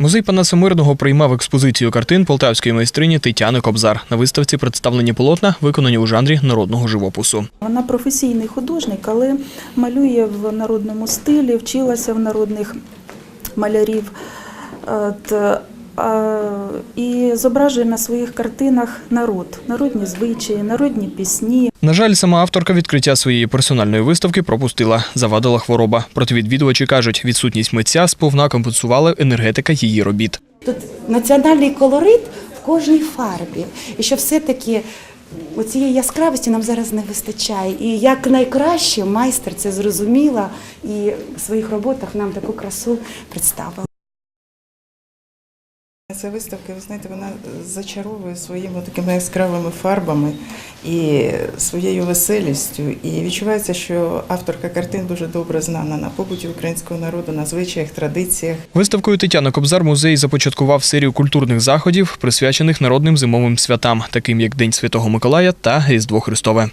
Музей Панаса Мирного приймав експозицію картин полтавської майстрині Тетяни Кобзар. На виставці представлені полотна, виконані у жанрі народного живопису. Вона професійний художник, але малює в народному стилі, вчилася в народних малярів. І зображує на своїх картинах народ, народні звичаї, народні пісні. На жаль, сама авторка відкриття своєї персональної виставки пропустила, завадила хвороба. Проте відвідувачі кажуть, відсутність митця сповна компенсувала енергетика її робіт. Тут національний колорит в кожній фарбі. І що все-таки цієї яскравості нам зараз не вистачає. І як найкраще майстер це зрозуміла і в своїх роботах нам таку красу представила. Ця виставка, ви знаєте, вона зачаровує своїми такими яскравими фарбами і своєю веселістю. І відчувається, що авторка картин дуже добре знана на побуті українського народу, на звичаях, традиціях. Виставкою Тетяна Кобзар музей започаткував серію культурних заходів, присвячених народним зимовим святам, таким як День Святого Миколая та Різдво Христове.